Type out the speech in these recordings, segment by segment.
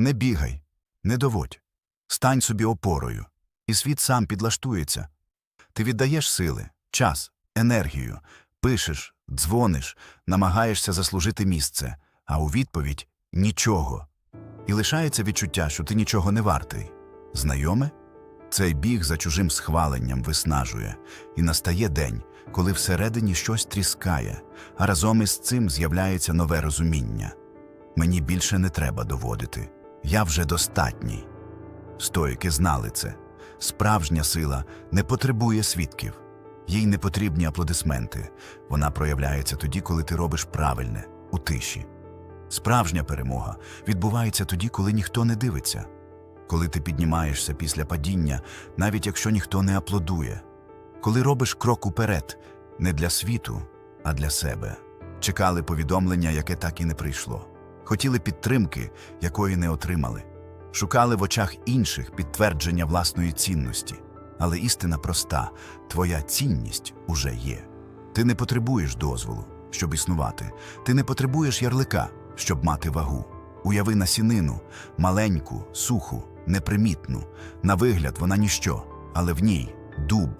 Не бігай, не доводь. Стань собі опорою, і світ сам підлаштується. Ти віддаєш сили, час, енергію, пишеш, дзвониш, намагаєшся заслужити місце, а у відповідь нічого. І лишається відчуття, що ти нічого не вартий. Знайоме? Цей біг за чужим схваленням виснажує, і настає день, коли всередині щось тріскає, а разом із цим з'являється нове розуміння. Мені більше не треба доводити, я вже достатній. Стоїки знали це. Справжня сила не потребує свідків, їй не потрібні аплодисменти. Вона проявляється тоді, коли ти робиш правильне, у тиші. Справжня перемога відбувається тоді, коли ніхто не дивиться, коли ти піднімаєшся після падіння, навіть якщо ніхто не аплодує, коли робиш крок уперед не для світу, а для себе. Чекали повідомлення, яке так і не прийшло. Хотіли підтримки, якої не отримали. Шукали в очах інших підтвердження власної цінності. Але істина проста твоя цінність уже є. Ти не потребуєш дозволу, щоб існувати. Ти не потребуєш ярлика, щоб мати вагу. Уяви насінину, маленьку, суху, непримітну. На вигляд вона ніщо, але в ній дуб,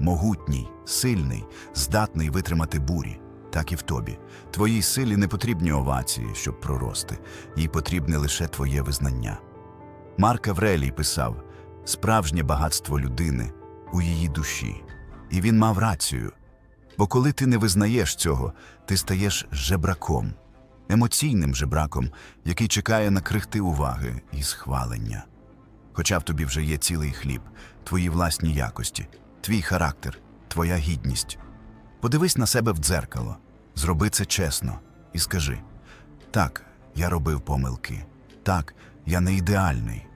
могутній, сильний, здатний витримати бурі. Так і в тобі. Твоїй силі не потрібні овації, щоб прорости, їй потрібне лише твоє визнання. Марк Аврелій писав справжнє багатство людини у її душі. І він мав рацію. Бо коли ти не визнаєш цього, ти стаєш жебраком, емоційним жебраком, який чекає на крихти уваги і схвалення. Хоча в тобі вже є цілий хліб, твої власні якості, твій характер, твоя гідність. Подивись на себе в дзеркало, зроби це чесно і скажи: так, я робив помилки, так, я не ідеальний,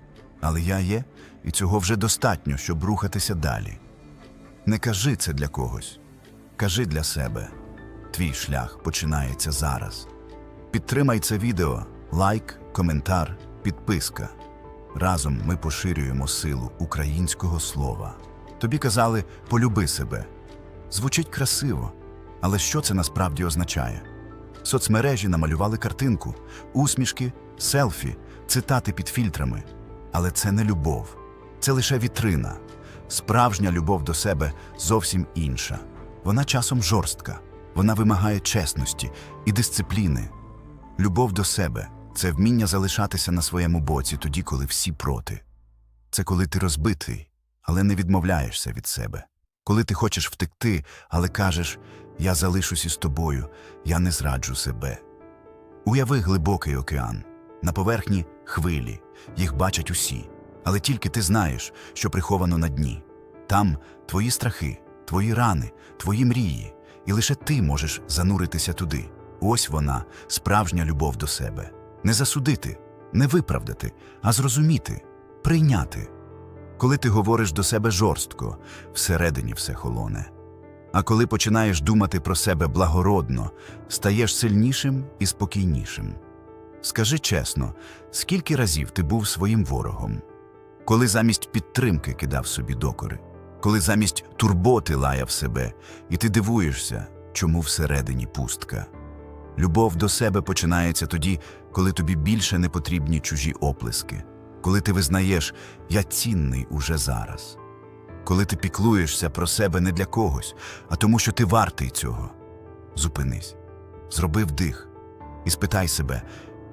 але я є, і цього вже достатньо, щоб рухатися далі. Не кажи це для когось, кажи для себе. Твій шлях починається зараз. Підтримай це відео, лайк, коментар, підписка. Разом ми поширюємо силу українського слова. Тобі казали полюби себе. Звучить красиво, але що це насправді означає? Соцмережі намалювали картинку, усмішки, селфі, цитати під фільтрами. Але це не любов, це лише вітрина. Справжня любов до себе зовсім інша. Вона часом жорстка, вона вимагає чесності і дисципліни. Любов до себе це вміння залишатися на своєму боці тоді, коли всі проти. Це коли ти розбитий, але не відмовляєшся від себе. Коли ти хочеш втекти, але кажеш Я залишусь із тобою, я не зраджу себе. Уяви глибокий океан, на поверхні хвилі, їх бачать усі, але тільки ти знаєш, що приховано на дні. Там твої страхи, твої рани, твої мрії, і лише ти можеш зануритися туди. Ось вона, справжня любов до себе. Не засудити, не виправдати, а зрозуміти, прийняти. Коли ти говориш до себе жорстко, всередині все холоне. А коли починаєш думати про себе благородно, стаєш сильнішим і спокійнішим. Скажи чесно, скільки разів ти був своїм ворогом? Коли замість підтримки кидав собі докори, коли замість турботи лаяв себе, і ти дивуєшся, чому всередині пустка. Любов до себе починається тоді, коли тобі більше не потрібні чужі оплески, коли ти визнаєш я цінний уже зараз, коли ти піклуєшся про себе не для когось, а тому, що ти вартий цього. Зупинись, зроби вдих. І спитай себе,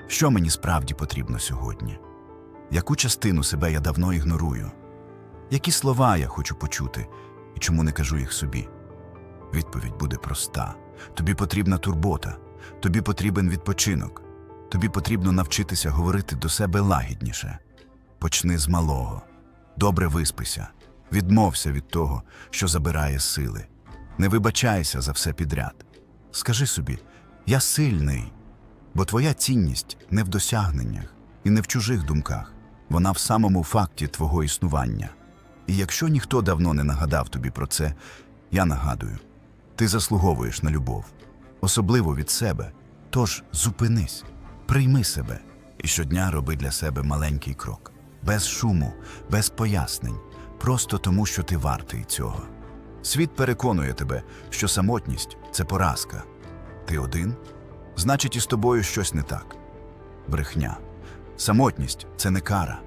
що мені справді потрібно сьогодні, яку частину себе я давно ігнорую, які слова я хочу почути? І чому не кажу їх собі. Відповідь буде проста: тобі потрібна турбота, тобі потрібен відпочинок, тобі потрібно навчитися говорити до себе лагідніше. Почни з малого, добре виспися, відмовся від того, що забирає сили. Не вибачайся за все підряд. Скажи собі, я сильний, бо твоя цінність не в досягненнях і не в чужих думках, вона в самому факті твого існування. І якщо ніхто давно не нагадав тобі про це, я нагадую, ти заслуговуєш на любов, особливо від себе. Тож зупинись, прийми себе і щодня роби для себе маленький крок, без шуму, без пояснень, просто тому, що ти вартий цього. Світ переконує тебе, що самотність це поразка. Ти один? Значить, із тобою щось не так. Брехня. Самотність це не кара,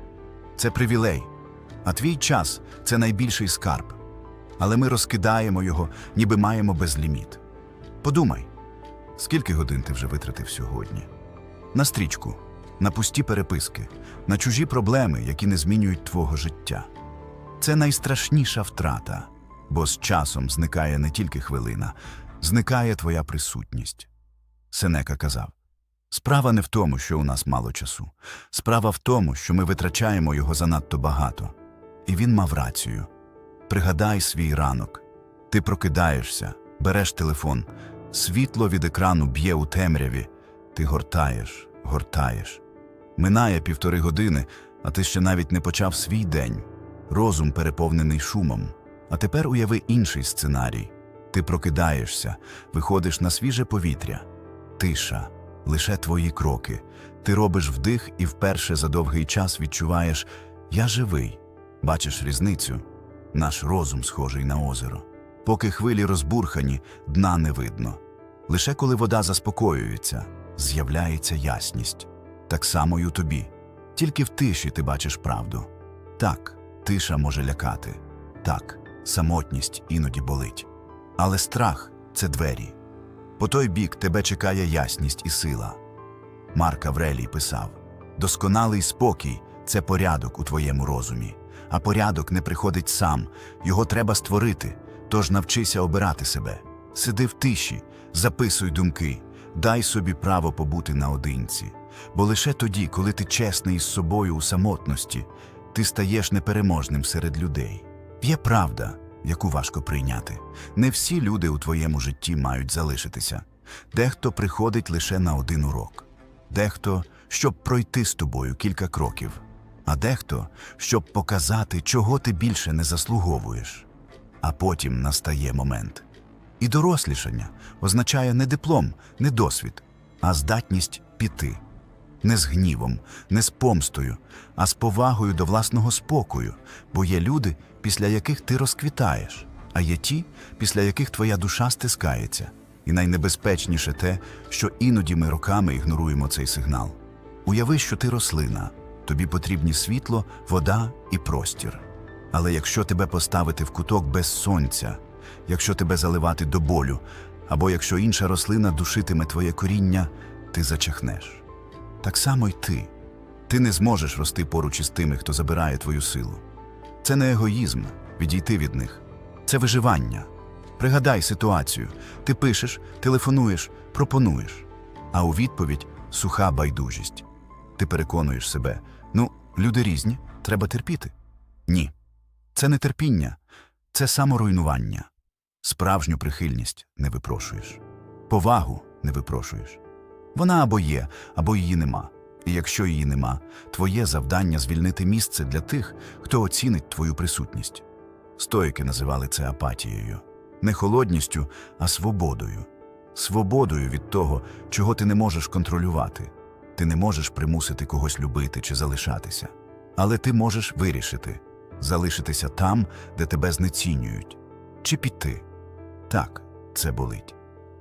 це привілей. А твій час це найбільший скарб. Але ми розкидаємо його, ніби маємо безліміт. Подумай, скільки годин ти вже витратив сьогодні? На стрічку, на пусті переписки, на чужі проблеми, які не змінюють твого життя. Це найстрашніша втрата, бо з часом зникає не тільки хвилина, зникає твоя присутність. Сенека казав: справа не в тому, що у нас мало часу, справа в тому, що ми витрачаємо його занадто багато. І він мав рацію. Пригадай свій ранок. Ти прокидаєшся, береш телефон, світло від екрану б'є у темряві. Ти гортаєш, гортаєш. Минає півтори години, а ти ще навіть не почав свій день. Розум переповнений шумом. А тепер уяви інший сценарій. Ти прокидаєшся, виходиш на свіже повітря. Тиша, лише твої кроки. Ти робиш вдих і вперше за довгий час відчуваєш Я живий. Бачиш різницю? Наш розум схожий на озеро. Поки хвилі розбурхані, дна не видно. Лише коли вода заспокоюється, з'являється ясність. Так само й у тобі. Тільки в тиші ти бачиш правду. Так, тиша може лякати. Так, самотність іноді болить. Але страх це двері. По той бік тебе чекає ясність і сила. Марк Аврелій писав: досконалий спокій це порядок у твоєму розумі, а порядок не приходить сам, його треба створити. Тож навчися обирати себе. Сиди в тиші, записуй думки, дай собі право побути наодинці. Бо лише тоді, коли ти чесний із собою у самотності, ти стаєш непереможним серед людей. Є правда, яку важко прийняти. Не всі люди у твоєму житті мають залишитися. Дехто приходить лише на один урок, дехто, щоб пройти з тобою кілька кроків, а дехто, щоб показати, чого ти більше не заслуговуєш. А потім настає момент. І дорослішання означає не диплом, не досвід, а здатність піти. Не з гнівом, не з помстою, а з повагою до власного спокою, бо є люди, після яких ти розквітаєш, а є ті, після яких твоя душа стискається. І найнебезпечніше те, що іноді ми роками ігноруємо цей сигнал. Уяви, що ти рослина, тобі потрібні світло, вода і простір. Але якщо тебе поставити в куток без сонця, якщо тебе заливати до болю, або якщо інша рослина душитиме твоє коріння, ти зачахнеш. Так само й ти. Ти не зможеш рости поруч із тими, хто забирає твою силу. Це не егоїзм відійти від них, це виживання. Пригадай ситуацію. Ти пишеш, телефонуєш, пропонуєш, а у відповідь суха байдужість. Ти переконуєш себе: ну, люди різні, треба терпіти. Ні. Це не терпіння, це саморуйнування. Справжню прихильність не випрошуєш, повагу не випрошуєш. Вона або є, або її нема. І якщо її нема, твоє завдання звільнити місце для тих, хто оцінить твою присутність. Стоїки називали це апатією, не холодністю, а свободою. Свободою від того, чого ти не можеш контролювати. Ти не можеш примусити когось любити чи залишатися. Але ти можеш вирішити залишитися там, де тебе знецінюють, чи піти. Так, це болить.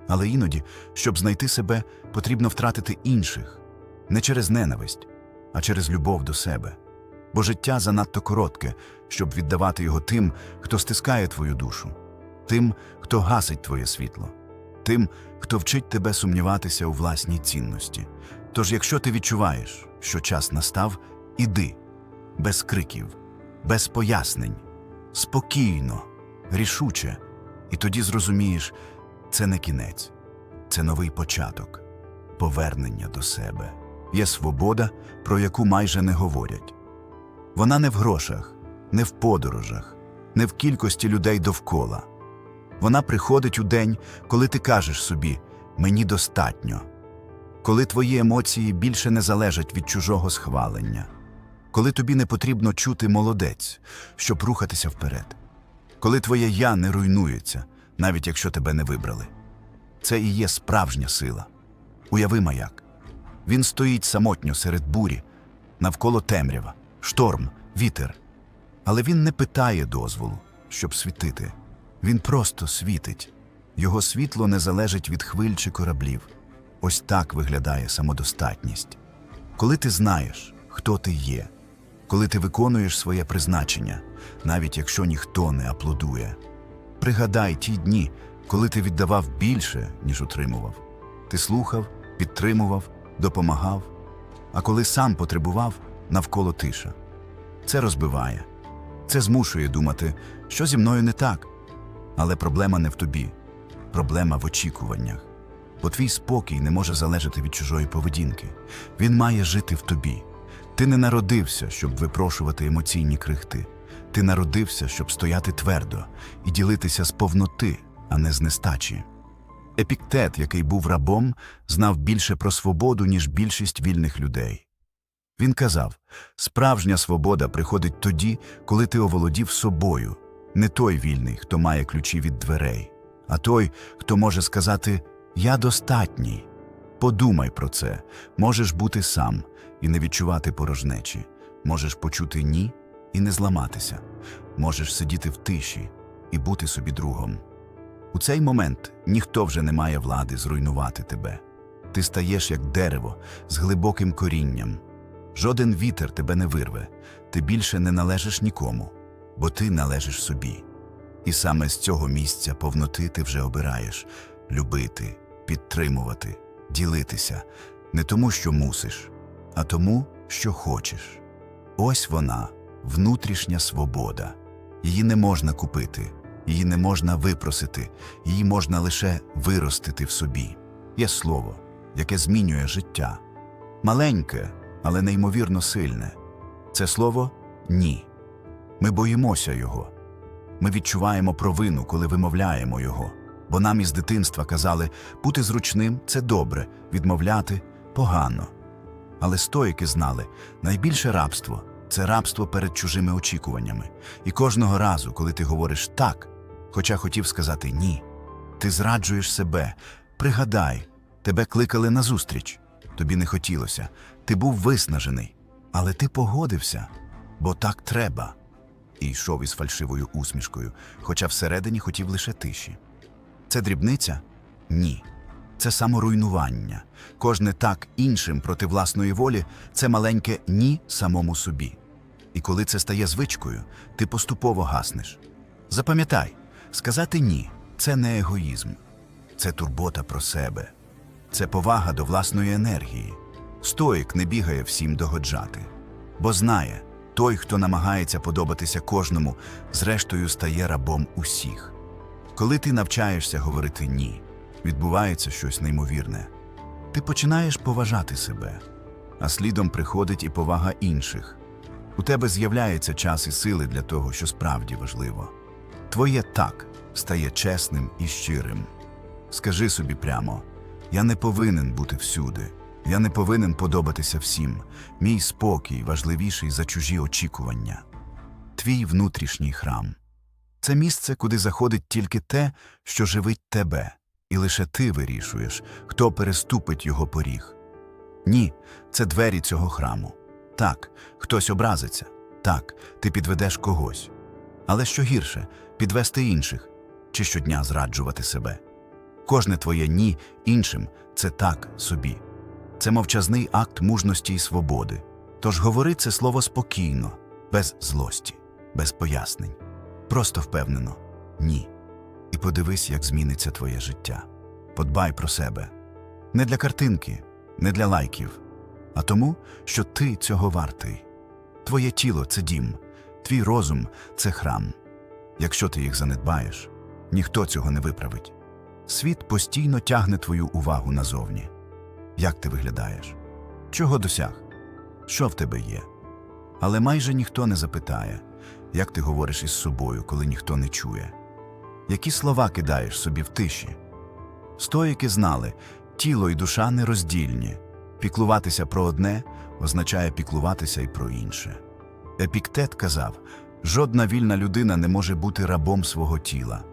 Але іноді, щоб знайти себе, потрібно втратити інших. Не через ненависть, а через любов до себе. Бо життя занадто коротке, щоб віддавати його тим, хто стискає твою душу, тим, хто гасить твоє світло, тим, хто вчить тебе сумніватися у власній цінності. Тож, якщо ти відчуваєш, що час настав, іди. Без криків, без пояснень, спокійно, рішуче, і тоді зрозумієш, це не кінець, це новий початок, повернення до себе. Є свобода, про яку майже не говорять. Вона не в грошах, не в подорожах, не в кількості людей довкола. Вона приходить у день, коли ти кажеш собі мені достатньо, коли твої емоції більше не залежать від чужого схвалення, коли тобі не потрібно чути молодець, щоб рухатися вперед, коли твоє я не руйнується, навіть якщо тебе не вибрали. Це і є справжня сила. Уяви маяк. Він стоїть самотньо серед бурі, навколо темрява, шторм, вітер. Але він не питає дозволу, щоб світити. Він просто світить. Його світло не залежить від хвиль чи кораблів. Ось так виглядає самодостатність. Коли ти знаєш, хто ти є, коли ти виконуєш своє призначення, навіть якщо ніхто не аплодує. Пригадай ті дні, коли ти віддавав більше, ніж отримував. Ти слухав, підтримував, допомагав, а коли сам потребував, навколо тиша. Це розбиває, це змушує думати, що зі мною не так. Але проблема не в тобі, проблема в очікуваннях. Бо твій спокій не може залежати від чужої поведінки. Він має жити в тобі. Ти не народився, щоб випрошувати емоційні крихти. Ти народився, щоб стояти твердо і ділитися з повноти, а не з нестачі. Епіктет, який був рабом, знав більше про свободу, ніж більшість вільних людей. Він казав: справжня свобода приходить тоді, коли ти оволодів собою, не той вільний, хто має ключі від дверей, а той, хто може сказати Я достатній. Подумай про це, можеш бути сам і не відчувати порожнечі, можеш почути ні і не зламатися, можеш сидіти в тиші і бути собі другом. У цей момент ніхто вже не має влади зруйнувати тебе. Ти стаєш як дерево з глибоким корінням. Жоден вітер тебе не вирве, ти більше не належиш нікому, бо ти належиш собі. І саме з цього місця повноти ти вже обираєш любити, підтримувати, ділитися не тому, що мусиш, а тому, що хочеш. Ось вона, внутрішня свобода. Її не можна купити, її не можна випросити, її можна лише виростити в собі. Є слово, яке змінює життя. Маленьке, але неймовірно сильне. Це слово ні. Ми боїмося його. Ми відчуваємо провину, коли вимовляємо його. Бо нам із дитинства казали, бути зручним це добре, відмовляти погано. Але стоїки знали, найбільше рабство це рабство перед чужими очікуваннями. І кожного разу, коли ти говориш так, хоча хотів сказати ні, ти зраджуєш себе. Пригадай, тебе кликали на зустріч. Тобі не хотілося, ти був виснажений, але ти погодився, бо так треба. І йшов із фальшивою усмішкою, хоча всередині хотів лише тиші. Це дрібниця? Ні. Це саморуйнування. Кожне так іншим проти власної волі це маленьке ні самому собі. І коли це стає звичкою, ти поступово гаснеш. Запам'ятай, сказати ні це не егоїзм, це турбота про себе, це повага до власної енергії. Стоїк не бігає всім догоджати, бо знає, той, хто намагається подобатися кожному, зрештою стає рабом усіх. Коли ти навчаєшся говорити ні, відбувається щось неймовірне. Ти починаєш поважати себе, а слідом приходить і повага інших. У тебе з'являється час і сили для того, що справді важливо. Твоє так стає чесним і щирим. Скажи собі прямо: я не повинен бути всюди, я не повинен подобатися всім. Мій спокій важливіший за чужі очікування. Твій внутрішній храм. Це місце, куди заходить тільки те, що живить тебе, і лише ти вирішуєш, хто переступить його поріг. Ні, це двері цього храму. Так, хтось образиться. Так, ти підведеш когось. Але що гірше підвести інших чи щодня зраджувати себе. Кожне твоє ні іншим це так собі. Це мовчазний акт мужності і свободи. Тож говори це слово спокійно, без злості, без пояснень. Просто впевнено ні. І подивись, як зміниться твоє життя. Подбай про себе. Не для картинки, не для лайків, а тому, що ти цього вартий. Твоє тіло це дім, твій розум це храм. Якщо ти їх занедбаєш, ніхто цього не виправить. Світ постійно тягне твою увагу назовні. Як ти виглядаєш? Чого досяг? Що в тебе є? Але майже ніхто не запитає, як ти говориш із собою, коли ніхто не чує. Які слова кидаєш собі в тиші? Стоїки знали, тіло і душа нероздільні. Піклуватися про одне означає піклуватися і про інше. Епіктет казав, жодна вільна людина не може бути рабом свого тіла.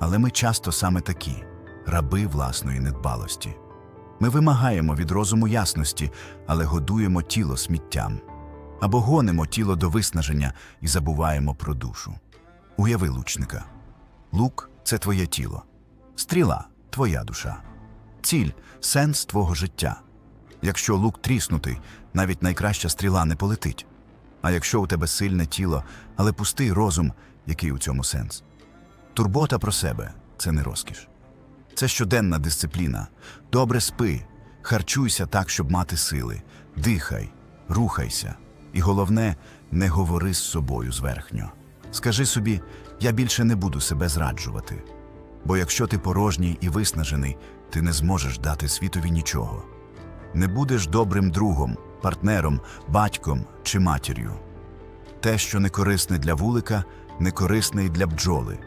Але ми часто саме такі раби власної недбалості. Ми вимагаємо від розуму ясності, але годуємо тіло сміттям. Або гонимо тіло до виснаження і забуваємо про душу. Уяви лучника. Лук це твоє тіло, стріла твоя душа, ціль сенс твого життя. Якщо лук тріснутий, навіть найкраща стріла не полетить. А якщо у тебе сильне тіло, але пустий розум, який у цьому сенс? Турбота про себе це не розкіш. Це щоденна дисципліна. Добре спи, харчуйся так, щоб мати сили, дихай, рухайся. І головне, не говори з собою зверхньо. Скажи собі, я більше не буду себе зраджувати. Бо якщо ти порожній і виснажений, ти не зможеш дати світові нічого. Не будеш добрим другом, партнером, батьком чи матір'ю. Те, що не корисне для вулика, не корисне й для бджоли.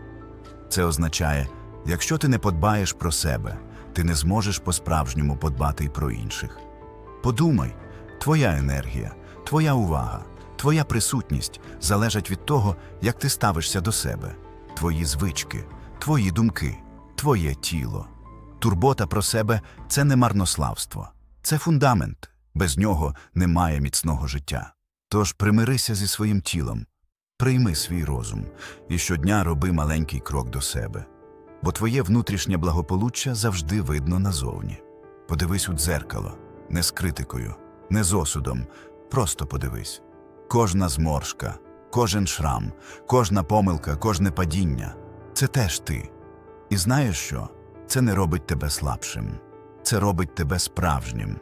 Це означає, якщо ти не подбаєш про себе, ти не зможеш по-справжньому подбати й про інших. Подумай, твоя енергія, твоя увага, твоя присутність залежать від того, як ти ставишся до себе, твої звички, твої думки, твоє тіло. Турбота про себе це не марнославство, це фундамент. Без нього немає міцного життя. Тож примирися зі своїм тілом, прийми свій розум і щодня роби маленький крок до себе. Бо твоє внутрішнє благополуччя завжди видно назовні. Подивись у дзеркало, не з критикою, не з осудом, просто подивись. Кожна зморшка, кожен шрам, кожна помилка, кожне падіння це теж ти. І знаєш що? Це не робить тебе слабшим, це робить тебе справжнім.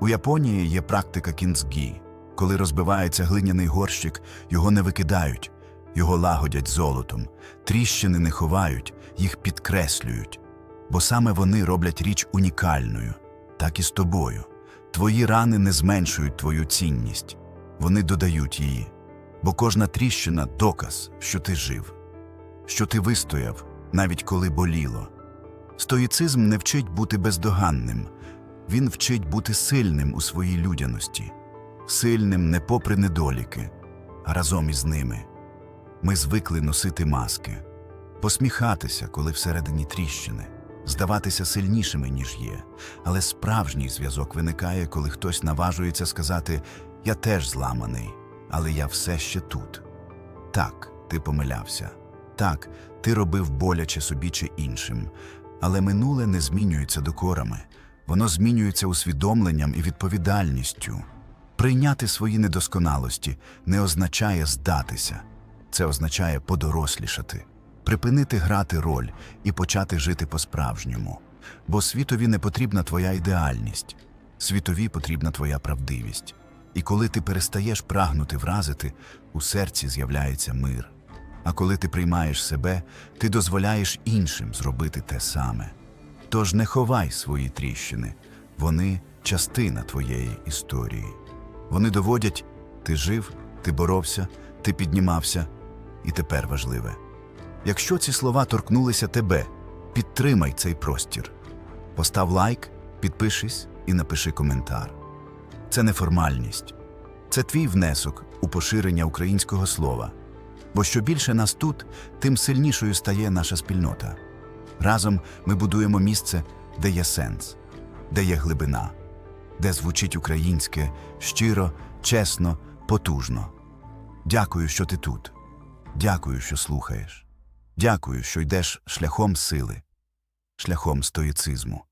У Японії є практика кінзгі. Коли розбивається глиняний горщик, його не викидають, його лагодять золотом, тріщини не ховають, їх підкреслюють. Бо саме вони роблять річ унікальною, так і з тобою. Твої рани не зменшують твою цінність, вони додають її. Бо кожна тріщина доказ, що ти жив, що ти вистояв, навіть коли боліло. Стоїцизм не вчить бути бездоганним, він вчить бути сильним у своїй людяності, сильним не попри недоліки, а разом із ними. Ми звикли носити маски, посміхатися, коли всередині тріщини, здаватися сильнішими, ніж є. Але справжній зв'язок виникає, коли хтось наважується сказати Я теж зламаний, але я все ще тут. Так, ти помилявся. Так, ти робив боляче собі чи іншим. Але минуле не змінюється докорами, воно змінюється усвідомленням і відповідальністю. Прийняти свої недосконалості не означає здатися, це означає подорослішати, припинити грати роль і почати жити по-справжньому. Бо світові не потрібна твоя ідеальність, світові потрібна твоя правдивість. І коли ти перестаєш прагнути вразити, у серці з'являється мир. А коли ти приймаєш себе, ти дозволяєш іншим зробити те саме. Тож не ховай свої тріщини, вони частина твоєї історії. Вони доводять, ти жив, ти боровся, ти піднімався, і тепер важливе. Якщо ці слова торкнулися тебе, підтримай цей простір. Постав лайк, підпишись і напиши коментар. Це не формальність, це твій внесок у поширення українського слова. Бо що більше нас тут, тим сильнішою стає наша спільнота. Разом ми будуємо місце, де є сенс, де є глибина, де звучить українське щиро, чесно, потужно. Дякую, що ти тут. Дякую, що слухаєш. Дякую, що йдеш шляхом сили, шляхом стоїцизму.